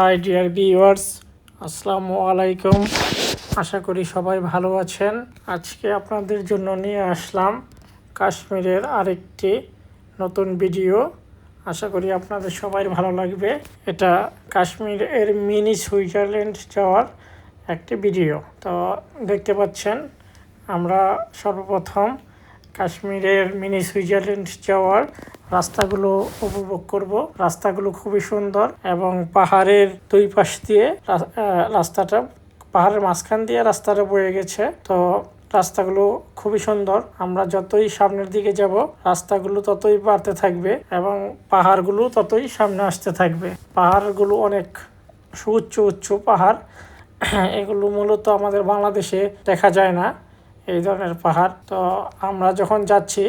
High dear viewers আসসালামু আলাইকুম আশা করি সবাই ভালো আছেন। আজকে আপনাদের জন্য নিয়ে আসলাম কাশ্মীরের আরেকটি নতুন ভিডিও। আশা করি আপনাদের সবাই ভালো লাগবে। এটা কাশ্মীর এর মিনি সুইজারল্যান্ড যাওয়ার একটি ভিডিও। তো দেখতে পাচ্ছেন, আমরা সর্বপ্রথম কাশ্মীরের মিনি সুইজারল্যান্ড যাওয়ার রাস্তাগুলো উপভোগ করব। রাস্তাগুলো খুবই সুন্দর এবং পাহাড়ের দুই পাশ দিয়ে রাস্তাটা পাহাড়ের মাঝখান দিয়ে রাস্তাটা বয়ে গেছে। তো রাস্তাগুলো খুবই সুন্দর। আমরা যতই সামনের দিকে যাব, রাস্তাগুলো ততই বাড়তে থাকবে এবং পাহাড়গুলো ততই সামনে আসতে থাকবে। পাহাড়গুলো অনেক সুউচ্চ উচ্চ পাহাড়। এগুলো মূলত আমাদের বাংলাদেশে দেখা যায় না, এই ধরনের পাহাড়। তো আমরা যখন যাচ্ছি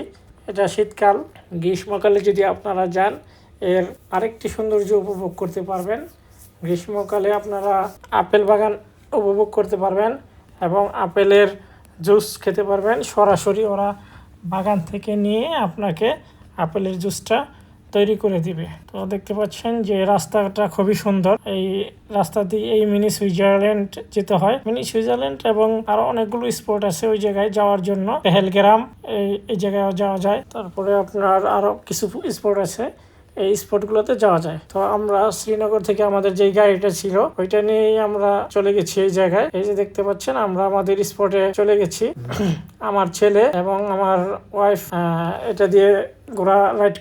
এটা শীতকাল, গ্রীষ্মকালে যদি আপনারা যান, এর আরেকটি সৌন্দর্য উপভোগ করতে পারবেন। গ্রীষ্মকালে আপনারা আপেল বাগান উপভোগ করতে পারবেন এবং আপেলের জুস খেতে পারবেন। সরাসরি ওরা বাগান থেকে নিয়ে আপনাকে আপেলের জুসটা তৈরি করে দিবে। তো দেখতে পাচ্ছেন যে রাস্তাটা খুবই সুন্দর। এই রাস্তা দিয়ে এই মিনি সুইজারল্যান্ড যেতে হয়। মিনি সুইজারল্যান্ড এবং আরও অনেকগুলো স্পট আছে ওই জায়গায় যাওয়ার জন্য। পেহেলগ্রাম, এই এই জায়গায় যাওয়া যায়। তারপরে আপনার আরও কিছু স্পট আছে। এই স্পটগুলোতে যাওয়া যায়। তো আমরা শ্রীনগর থেকে আমাদের যে গাড়িটা ছিল, ওইটা নিয়েই আমরা চলে গেছি এই জায়গায়। এই যে দেখতে পাচ্ছেন, আমরা আমাদের স্পটে চলে গেছি। আমার ছেলে এবং আমার ওয়াইফ এটা দিয়ে ঘোড়া রাইড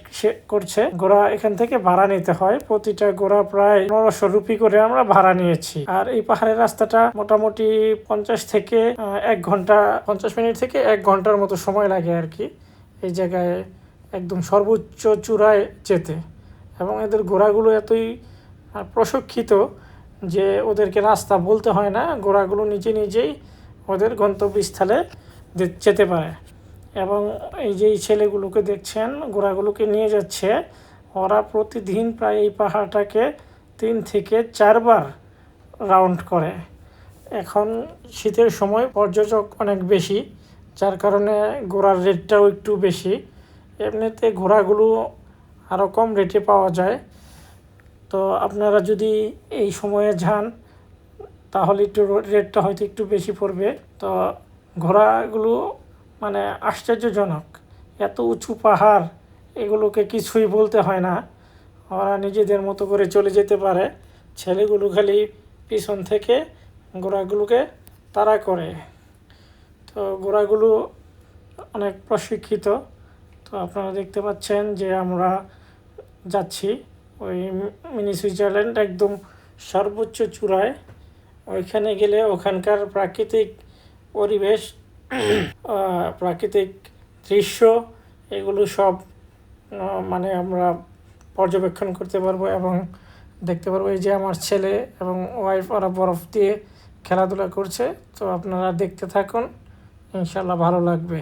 করছে। ঘোড়া এখান থেকে ভাড়া নিতে হয়। প্রতিটা ঘোড়া প্রায় পনেরোশো রুপি করে আমরা ভাড়া নিয়েছি। আর এই পাহাড়ের রাস্তাটা মোটামুটি পঞ্চাশ থেকে এক ঘণ্টা, পঞ্চাশ মিনিট থেকে এক ঘণ্টার মতো সময় লাগে আর কি। এই জায়গায় একদম সর্বোচ্চ চূড়ায় যেতে। এবং এদের ঘোড়াগুলো এতই প্রশিক্ষিত যে ওদেরকে রাস্তা বলতে হয় না ঘোড়াগুলো নিজে নিজেই ওদের গন্তব্যস্থলে যেতে পারে। এবং এই যে ছেলেগুলোকে দেখছেন ঘোড়াগুলোকে নিয়ে যাচ্ছে, ওরা প্রতিদিন প্রায় এই পাহাড়টাকে তিন থেকে চারবার রাউন্ড করে। এখন শীতের সময় পর্যটক অনেক বেশি, যার কারণে ঘোড়ার রেটটাও একটু বেশি। এমনিতে ঘোড়াগুলো আরও কম রেটে পাওয়া যায়। তো আপনারা যদি এই সময়ে যান, তাহলে একটু রেটটা হয়তো একটু বেশি পড়বে। তো ঘোড়াগুলো মানে আশ্চর্যজনক, এত উঁচু পাহাড়, এগুলোকে কিছুই বলতে হয় না। ওরা নিজেদের মতো করে চলে যেতে পারে। ছেলেগুলো খালি পিছন থেকে ঘোড়াগুলোকে তাড়া করে। তো ঘোড়াগুলো অনেক প্রশিক্ষিত। তো আপনারা দেখতে পাচ্ছেন যে আমরা যাচ্ছি ওই মিনি সুইজারল্যান্ড একদম সর্বোচ্চ চূড়ায়। ওইখানে গেলে ওখানকার প্রাকৃতিক পরিবেশ প্রাকৃতিক দৃশ্য, এগুলো সব মানে আমরা পর্যবেক্ষণ করতে পারব এবং দেখতে পারব। এই যে আমার ছেলে এবং ওয়াইফ ওরা বরফ দিয়ে খেলাধুলা করছে, তো আপনারা দেখতে থাকুন ইনশাল্লাহ ভালো লাগবে।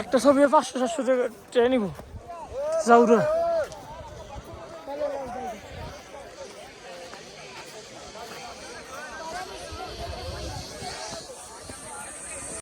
একটু ছবি পাঁচশো সাতশো টাকা ট্রেন নিব। যাও